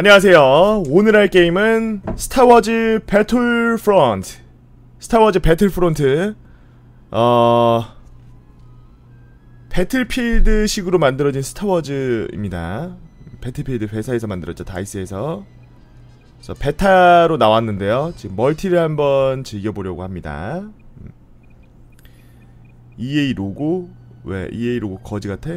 안녕하세요. 오늘 할 게임은 스타워즈 배틀 프론트. 스타워즈 배틀 프론트. 어 배틀필드식으로 만들어진 스타워즈입니다. 배틀필드 회사에서 만들었죠. 다이스에서. 그래서 베타로 나왔는데요. 지금 멀티를 한번 즐겨보려고 합니다. 음. EA 로고 왜 EA 로고 거지 같아?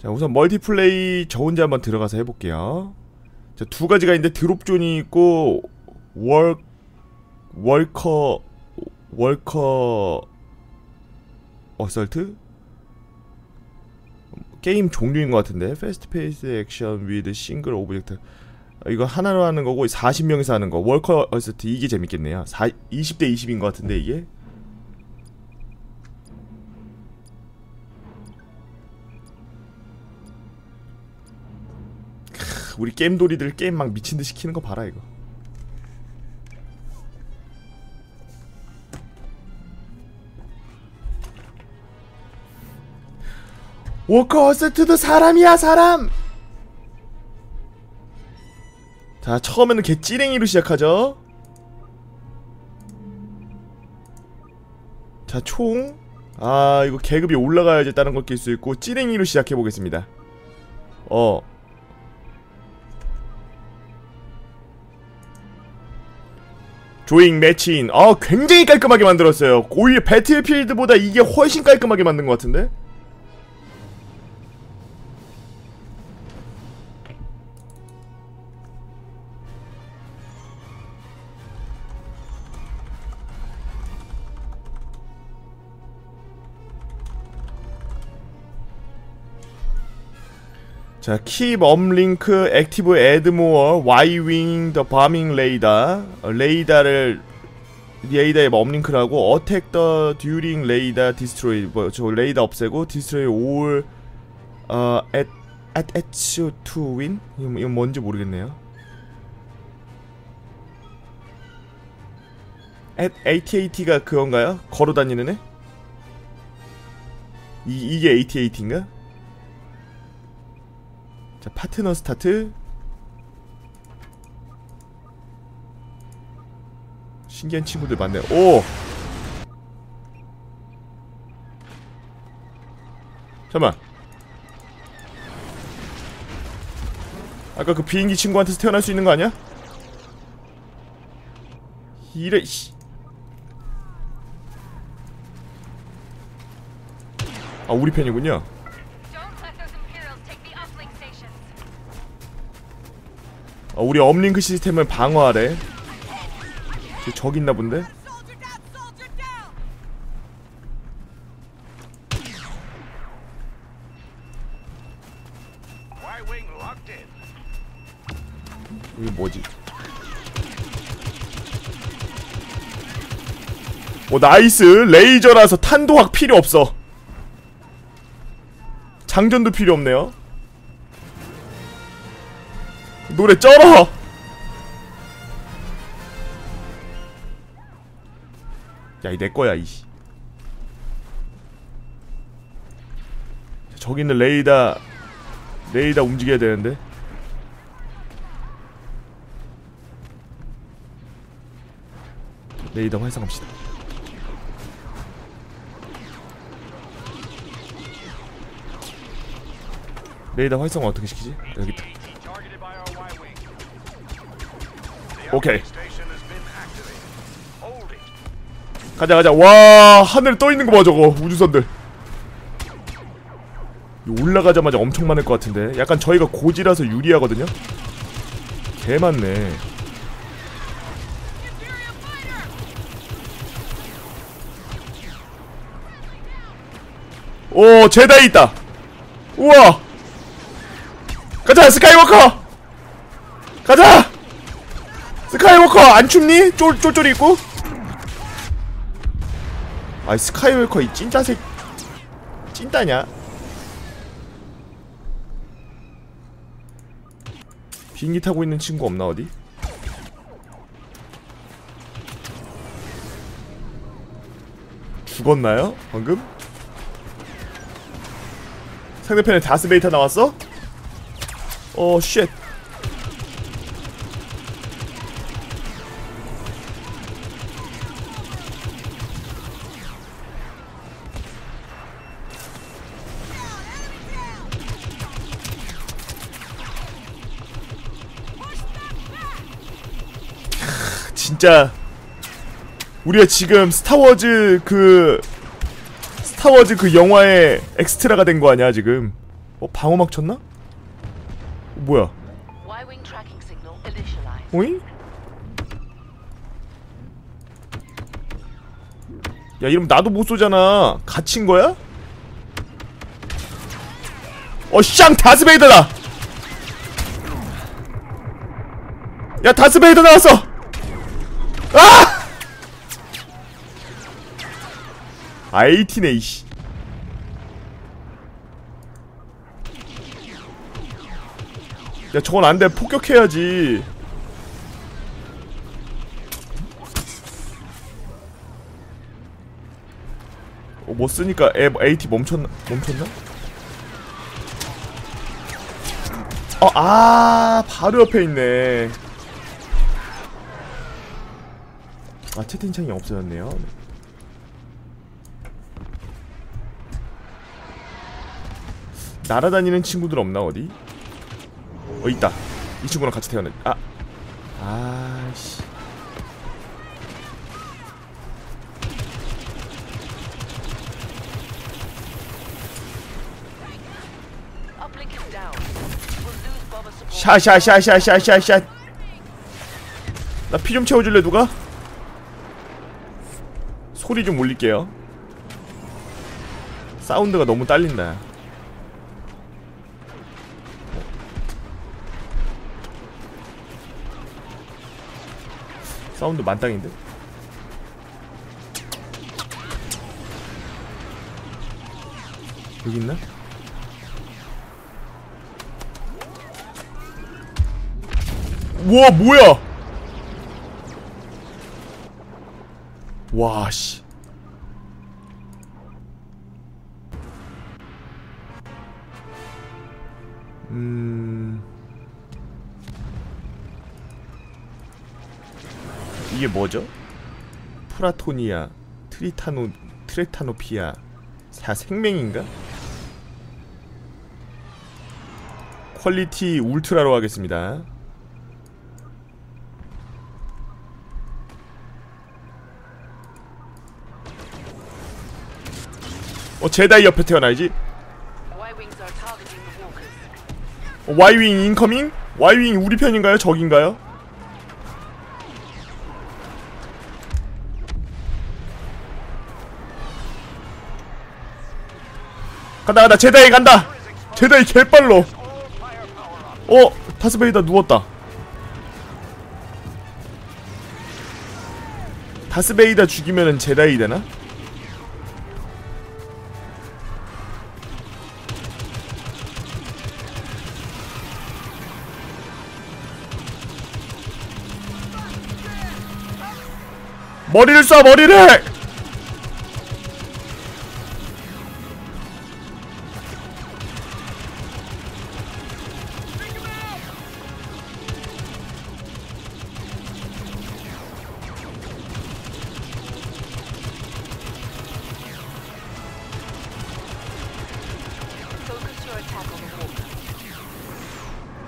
자 우선 멀티플레이 저 혼자 한번 들어가서 해볼게요. 자, 두 가지가 있는데 드롭존이 있고 월 월커 월커 어설트? 게임 종류인 것 같은데. 패스트 페이스 액션 위드 싱글 오브젝트 이거 하나로 하는 거고 40명이서 하는 거. 월커 어설트 이게 재밌겠네요. 4, 20대 20인 것 같은데 이게 우리 게임돌이들 게임 막 미친듯이 키는 거 봐라 이거. 워커 어세트도 사람이야 사람! 자 처음에는 개 찌랭이로 시작하죠. 자 총 아 이거 계급이 올라가야지 다른 걸 낄 수 있고 찌랭이로 시작해보겠습니다. 어 조잉 매치인. 아 굉장히 깔끔하게 만들었어요. 오히려 배틀필드보다 이게 훨씬 깔끔하게 만든 것 같은데 자, keep uplink, active add more, y-wing the bombing radar. 어, 레이더를 레이더에 업링크를 하고 attack the during radar destroy. 뭐, 저 레이더 없애고 destroy all 어, at at at. 이건, 이건 뭔지 모르겠네요. at AT-AT가 그건가요? 걸어 다니는 애? 이 이게 AT-AT인가? 자 파트너 스타트. 신기한 친구들 많네요 오! 잠깐만. 아까 그 비행기 친구한테서 태어날 수 있는 거 아니야? 이래 씨. 아 우리 편이군요 어, 우리 업링크 시스템을 방어하래. 저 저기 있나 본데? 이게 뭐지? 오 나이스 레이저라서 탄도학 필요 없어. 장전도 필요 없네요. 노래 쩔어. 야, 이 내 거야, 이. 저기 있는 레이다 레이다 움직여야 되는데. 레이더 활성합시다. 레이더 활성화 어떻게 시키지? 여기 있다. It. 가자 가자. 와 하늘에 떠 있는 거 봐 저거 우주선들. 올라가자마자 엄청 많을 것 같은데. 약간 저희가 고지라서 유리하거든요. 개 많네. 오 제다이 있다. 우와. 가자 스카이워커. 가자. 스카이워커 안 춥니? 쫄 쫄쫄이 있고. 아이 스카이워커 이 찐짜색 찐따냐? 비행기 타고 있는 친구 없나 어디? 죽었나요? 방금? 상대편에 다스베이터 나왔어? 어, 쉣. 진짜 우리가 지금 스타워즈 그 스타워즈 그 영화의 엑스트라가 된 거 아니야 지금 어 방어막 쳤나? 어, 뭐야. 오잉? 야 이러면 나도 못 쏘잖아 갇힌 거야? 어샹 다스베이더다 야 다스베이더 나왔어 아! 아이티네 이씨 야 저건 안돼 폭격해야지 어, 뭐 쓰니까 애, AT 멈췄나? 멈췄나? 어, 아, 바로 옆에 있네. 아, 채팅창이 없어졌네요. 날아다니는 친구들 없나, 어디? 어, 있다. 이 친구랑 같이 태어났, 아. 아씨. 샤샤샤샤샤샤샤 나피 좀 채워줄래 누가? 소리 좀 올릴게요 사운드가 너무 딸린다 사운드 만땅인데? 여기 있나? 우와 뭐야 와 씨 음 이게 뭐죠? 프라토니아 트리타노 트레타노피아 다 생명인가? 퀄리티 울트라로 하겠습니다. 어 제다이 옆에 태어나야지 Y윙 인커밍? Y윙이 우리 편인가요? 적인가요? 간다 간다 제다이 간다 제다이 개빨로 어 다스베이다 누웠다 다스베이다 죽이면은 제다이 되나? 머리를 쏴 머리를.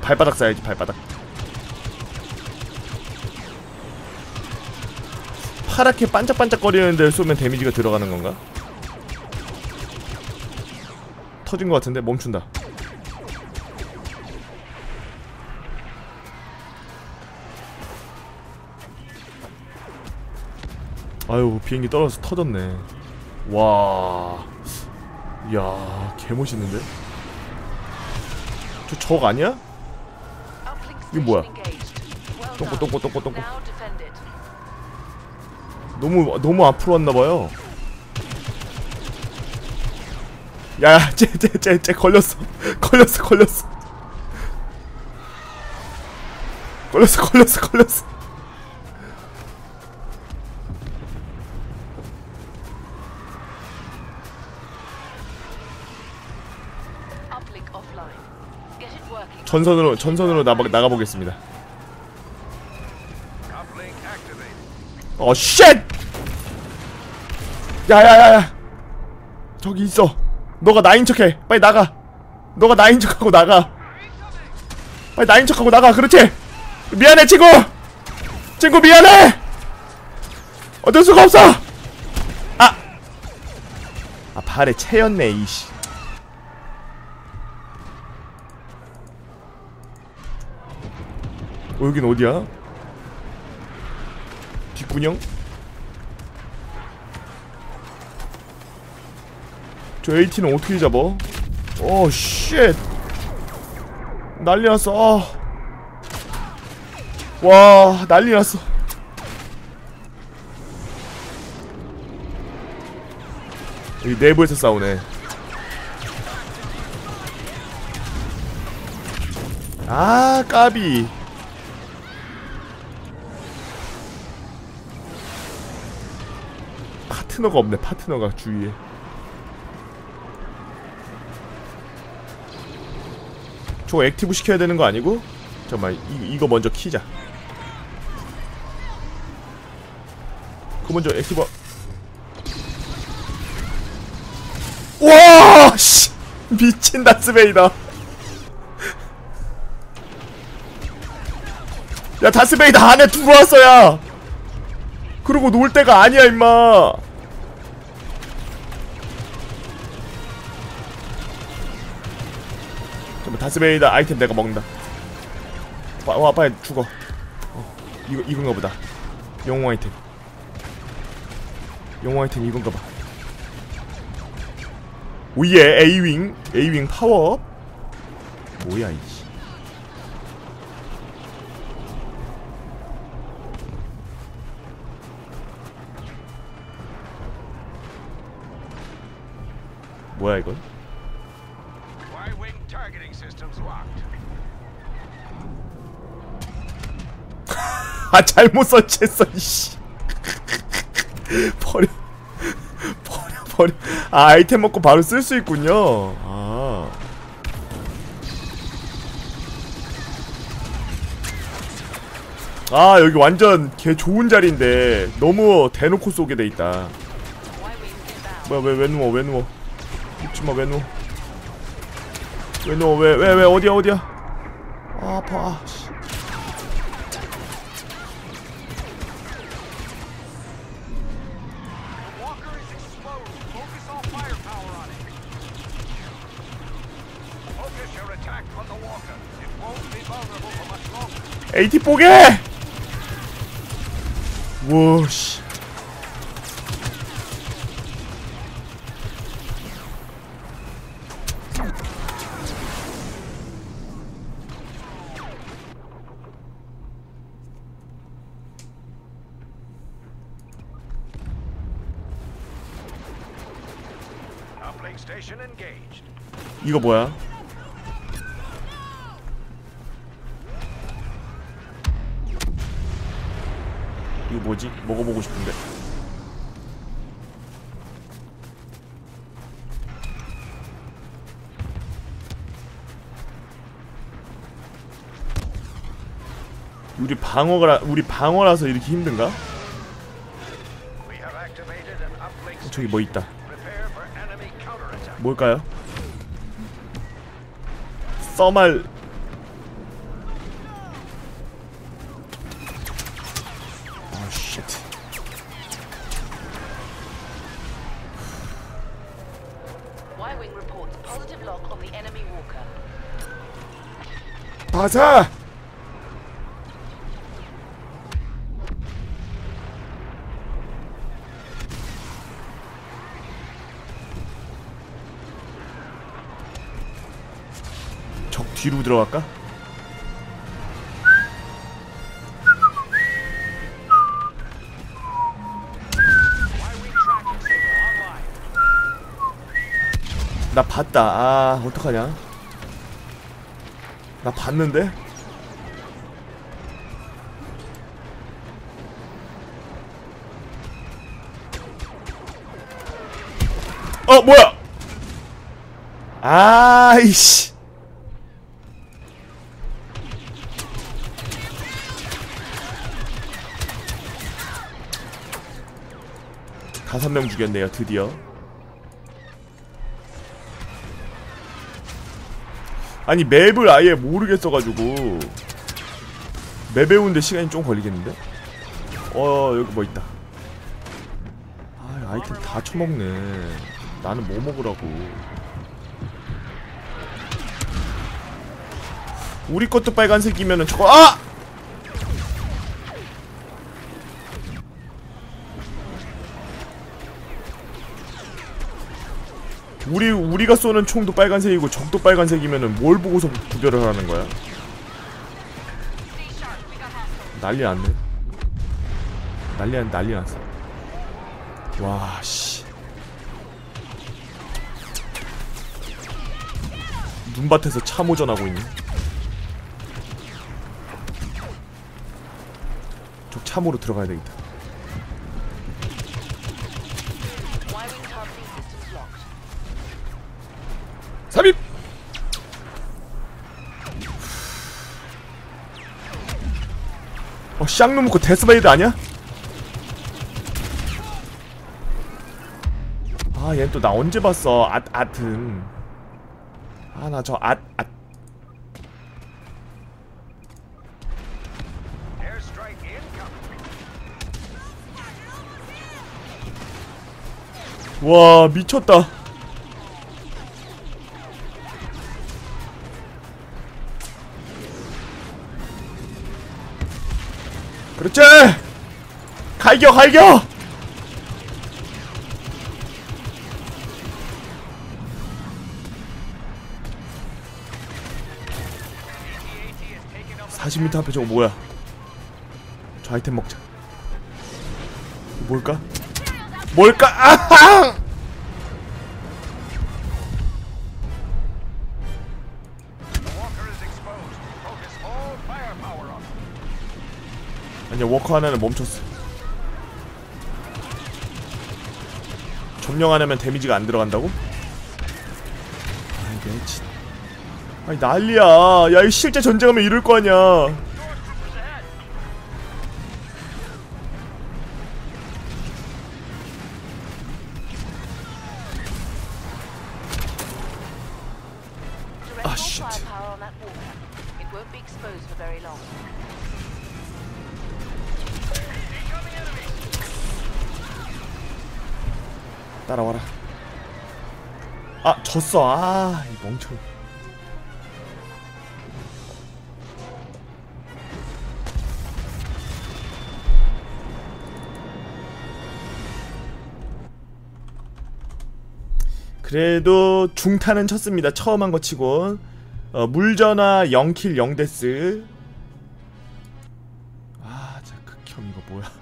발바닥 쏴야지 발바닥 파랗게 반짝반짝거리는 데 쏘면 데미지가 들어가는 건가? 터진 것 같은데 멈춘다 아유 비행기 떨어져서 터졌네 와 이야 개멋있는데? 저 적 아니야? 이거 뭐야? 똥꼬. 똥꼬 똥꼬 똥꼬. 너무 너무 앞으로 왔나봐요. 야, 쟤쟤쟤쟤 걸렸어, 걸렸어, 걸렸어, 걸렸어, 걸렸어, 걸렸어. 전선으로 전선으로 나가 나가 보겠습니다. Uplink activated. 어 쉣! 야야야야. 저기 있어. 너가 나인 척해. 빨리 나가. 너가 나인 척하고 나가. 빨리 나인 척하고 나가. 그렇지? 미안해 친구. 친구 미안해. 어쩔 수가 없어. 아! 아 발에 채였네 이씨. 어 여긴 어디야? 뒷구녕? 저 AT는 어떻게 잡어? 오, 쉣! 난리 났어, 아. 와, 난리 났어. 여기 내부에서 싸우네. 아, 까비. 파트너가 없네, 파트너가 주위에. 저거 액티브 시켜야 되는 거 아니고? 잠깐만 이, 이거 먼저 키자. 그거 먼저 액티브. 와 씨! 미친 다스베이다 야 다스베이다 안에 들어왔어 야. 그러고 놀 때가 아니야 임마 다스베이더 아이템 내가 먹는다. 와, 와 빨리 죽어. 어, 이거 이건가 보다. 영웅 아이템. 영웅 아이템 이건가 봐. 오예 A윙 A윙 파워. 뭐야 이씨. 뭐야 이건 아 잘못 설치했어 이씨 버려 버려 버려 아 아이템 먹고 바로 쓸 수 있군요 아 아, 여기 완전 개 좋은 자리인데 너무 대놓고 쏘게 돼 있다. Y-wing inbound. 뭐야 왜 왜 누워 왜 누워? 웃지마 왜 누워? 왜 누워 왜 왜 왜 어디야 어디야? 아 아파. 아, AT 뽀개! 와 씨. Uplink station engaged. 이거 뭐야? 뭐지? 먹어보고 싶은데. 우리 방어가 우리 방어라서 이렇게 힘든가? 저기 뭐 있다. 뭘까요? 써말 바사. 적 뒤로 들어갈까? 나 봤다. 아, 어떡하냐? 나 봤는데? 어 뭐야? 아이씨. 다섯 명 죽였네요 드디어. 아니 맵을 아예 모르겠어가지고 맵 배우는데 시간이 좀 걸리겠는데? 어 여기 뭐 있다 아 아이템 다 처먹네 나는 뭐 먹으라고 우리 것도 빨간색이면은 저거 아! 우리 우리가 쏘는 총도 빨간색이고 적도 빨간색이면은 뭘 보고서 구별을 하는 거야? 난리 났네. 난리 난 난리 났어. 와 씨. 눈밭에서 참호전하고 있네. 저 참호로 들어가야 되겠다. 삽입. 어거 데스베이드 아니야? 아 얘 또 나 언제 봤어 앗 아튼 아 나 저. Airstrike incoming. 와 미쳤다 그렇지. 갈겨 갈겨. AT is taking up 40m 앞에 저거 뭐야? 저 아이템 먹자. 뭘까? 뭘까? 아항 아니야 워커 하나는 멈췄어. 점령 안 하면 데미지가 안 들어간다고? 아이 미친 아니 난리야. 야 이 실제 전쟁하면 이럴 거 아니야 졌어. 아 이 멍청. 그래도 중탄은 쳤습니다. 처음 한 거 치곤 어, 물전화 0킬 0데스. 아 진짜 극혐 이거 뭐야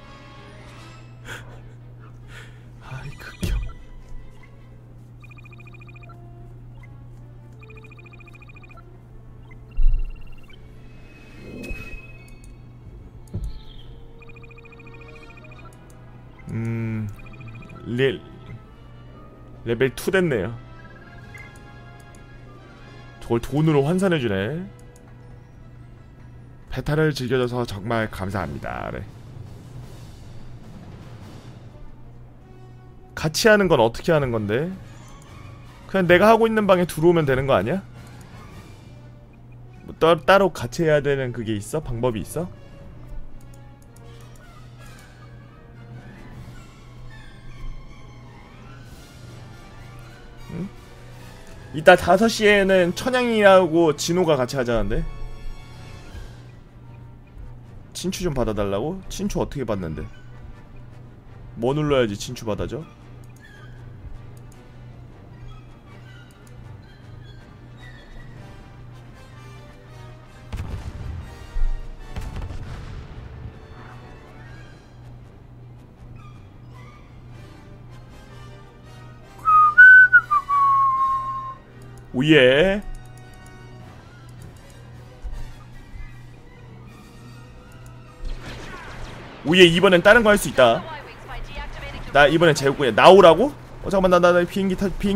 레벨 2 됐네요 저걸 돈으로 환산해주네 베타를 즐겨줘서 정말 감사합니다 네. 같이 하는 건 어떻게 하는 건데? 그냥 내가 하고 있는 방에 들어오면 되는 거 아니야? 뭐 따, 따로 같이 해야 되는 그게 있어? 방법이 있어? 이따 5시에는 천양이하고 진호가 같이 하자는데 친추 좀 받아달라고? 친추 어떻게 받는데? 뭐 눌러야지 친추 받아줘? 오예. 오예 이번엔 다른 거 할 수 있다. 나 이번엔 제국구야. 나오라고? 어 잠깐만 나 나 나 비행기 타 비행